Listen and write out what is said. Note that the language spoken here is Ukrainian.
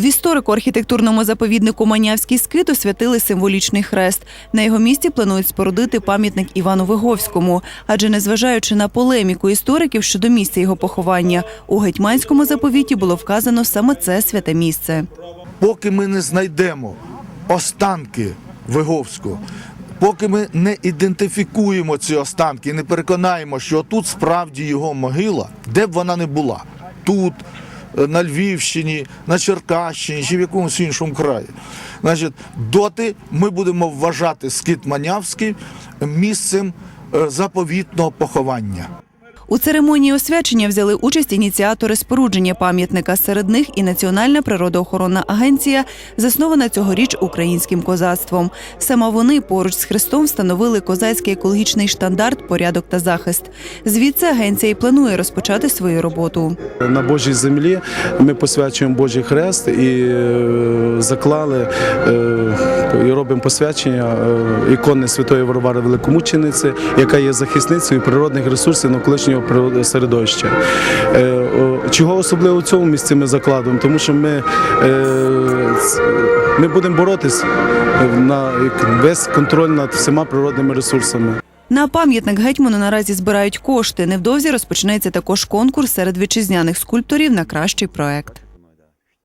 В історико-архітектурному заповіднику Манявський скит освятили символічний хрест. На його місці планують спорудити пам'ятник Івану Виговському. Адже незважаючи на полеміку істориків щодо місця його поховання, у гетьманському заповіті було вказано саме це святе місце. поки ми не знайдемо останки Виговського, поки ми не ідентифікуємо ці останки не переконаємо, що тут справді його могила, де б вона не була, тут, на Львівщині, на Черкащині чи в якомусь іншому краї. Значить, доти ми будемо вважати скит Манявський місцем е, заповітного поховання. У церемонії освячення взяли участь ініціатори спорудження пам'ятника. Серед них і Національна природоохоронна агенція, заснована цьогоріч українським козацтвом. Саме вони поруч з Христом встановили козацький екологічний штандарт, порядок та захист. Звідси агенція і планує розпочати свою роботу. На Божій землі ми посвячуємо Божий хрест і е, заклали е, і робимо посвячення е, ікони Святої Варвари Великомучениці, яка є захисницею природних ресурсів навколишнього середовища. Е, Чого особливо в цьому місці ми закладуємо? Тому що ми, е, ми будемо боротись на весь контроль над всіма природними ресурсами. На пам'ятник гетьману наразі збирають кошти. Невдовзі розпочнеться також конкурс серед вітчизняних скульпторів на кращий проект.